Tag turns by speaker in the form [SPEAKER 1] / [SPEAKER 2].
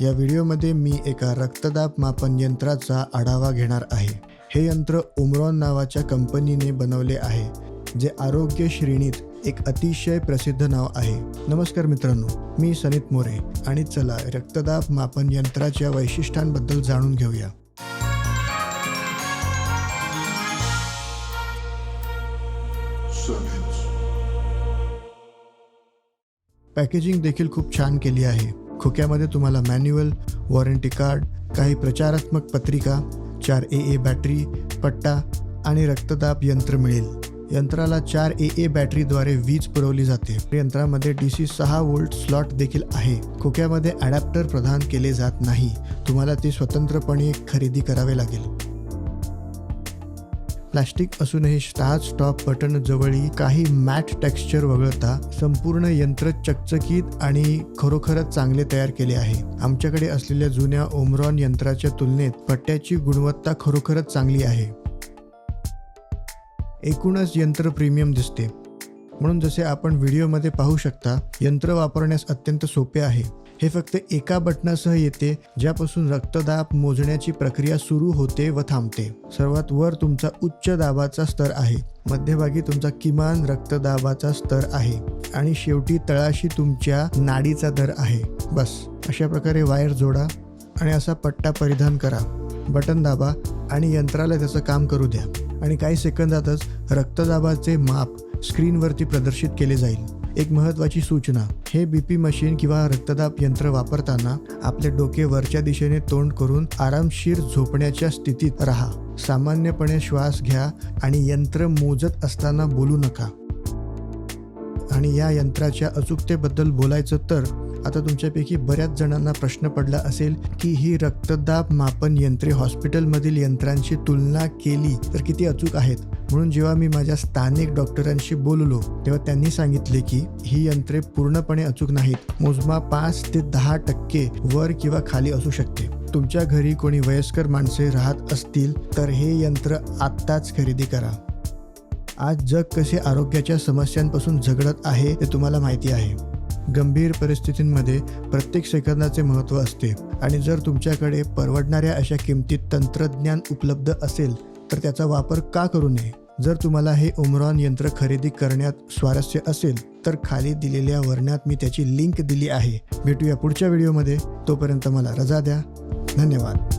[SPEAKER 1] या व्हिडिओमध्ये मी एका रक्तदाब मापन यंत्राचा आढावा घेणार आहे. हे यंत्र ओमरॉन नावाच्या कंपनीने बनवले आहे जे आरोग्य श्रेणीत एक अतिशय प्रसिद्ध नाव आहे. नमस्कार मित्रांनो मी सनित मोरे आणि चला रक्तदाब मापन यंत्राच्या वैशिष्ट्यांबद्दल जाणून घेऊया. पॅकेजिंग देखील खूप छान केली आहे. खोक्यामध्ये तुम्हाला मॅन्युअल वॉरंटी कार्ड काही प्रचारात्मक पत्रिका चार ए ए बॅटरी पट्टा आणि रक्तदाब यंत्र मिळेल. यंत्राला चार ए ए बॅटरीद्वारे वीज पुरवली जाते. यंत्रामध्ये डी सी सहा वोल्ट स्लॉट देखील आहे. खोक्यामध्ये अडॅप्टर प्रदान केले जात नाही. तुम्हाला ते स्वतंत्रपणे खरेदी करावे लागेल. प्लास्टिक असूनही स्टार्ट स्टॉप बटन जवळी काही मॅट टेक्स्चर वगळता संपूर्ण यंत्र चकचकीत आणि खरोखरच चांगले तयार केले आहे. आमच्याकडे असलेल्या जुन्या ओमरॉन यंत्राच्या तुलनेत पट्ट्याची गुणवत्ता खरोखरच चांगली आहे. एकूणच यंत्र प्रीमियम दिसते. म्हणून जसे आपण व्हिडिओमध्ये पाहू शकता यंत्र वापरण्यास अत्यंत सोपे आहे. हे फक्त एका बटनासह येते ज्यापासून रक्तदाब मोजण्याची प्रक्रिया सुरू होते व थांबते. सर्वात वर तुमचा उच्च दाबाचा स्तर आहे. मध्यभागी तुमचा किमान रक्तदाबाचा स्तर आहे. आणि शेवटी तळाशी तुमच्या नाडीचा दर आहे. बस. अशा प्रकारे वायर जोडा आणि असा पट्टा परिधान करा. बटन दाबा आणि यंत्राला त्याचं काम करू द्या. आणि काही सेकंदातच रक्तदाबाचे माप स्क्रीनवरती प्रदर्शित केले जाईल. एक महत्त्वाची सूचना. हे बीपी मशीन किंवा रक्तदाब यंत्र वापरताना आपले डोके वरच्या दिशेने तोंड करून आरामशीर झोपण्याच्या स्थितीत राहा. सामान्यपणे श्वास घ्या आणि यंत्र मोजत असताना बोलू नका. आणि या यंत्राच्या अचूकतेबद्दल बोलायचं तर आता तुमच्यापैकी बऱ्याच जणांना प्रश्न पडला असेल की ही रक्तदाब मापन यंत्रे हॉस्पिटलमधील यंत्रांशी तुलना केली तर किती अचूक आहेत? म्हणून जेव्हा मी माझ्या स्थानिक डॉक्टरांशी बोललो तेव्हा त्यांनी सांगितले की ही यंत्रे पूर्णपणे अचूक नाहीत. मोजमाप पाच ते दहा टक्के वर किंवा खाली असू शकते. तुमच्या घरी कोणी वयस्कर माणसे राहत असतील तर हे यंत्र आत्ताच खरेदी करा. आज जग कसे आरोग्याच्या समस्यांपासून झगडत आहे ते तुम्हाला माहिती आहे. गंभीर परिस्थितींमध्ये प्रत्येक सेकंदाचे महत्त्व असते. आणि जर तुमच्याकडे परवडणाऱ्या अशा किमतीत तंत्रज्ञान उपलब्ध असेल तर त्याचा वापर का करू नये? जर तुम्हाला हे उमरॉन यंत्र खरेदी करण्यात स्वारस्य असेल तर खाली दिलेल्या वर्णात मी त्याची लिंक दिली आहे. भेटूया पुढच्या व्हिडिओमध्ये. तोपर्यंत मला रजा द्या. धन्यवाद.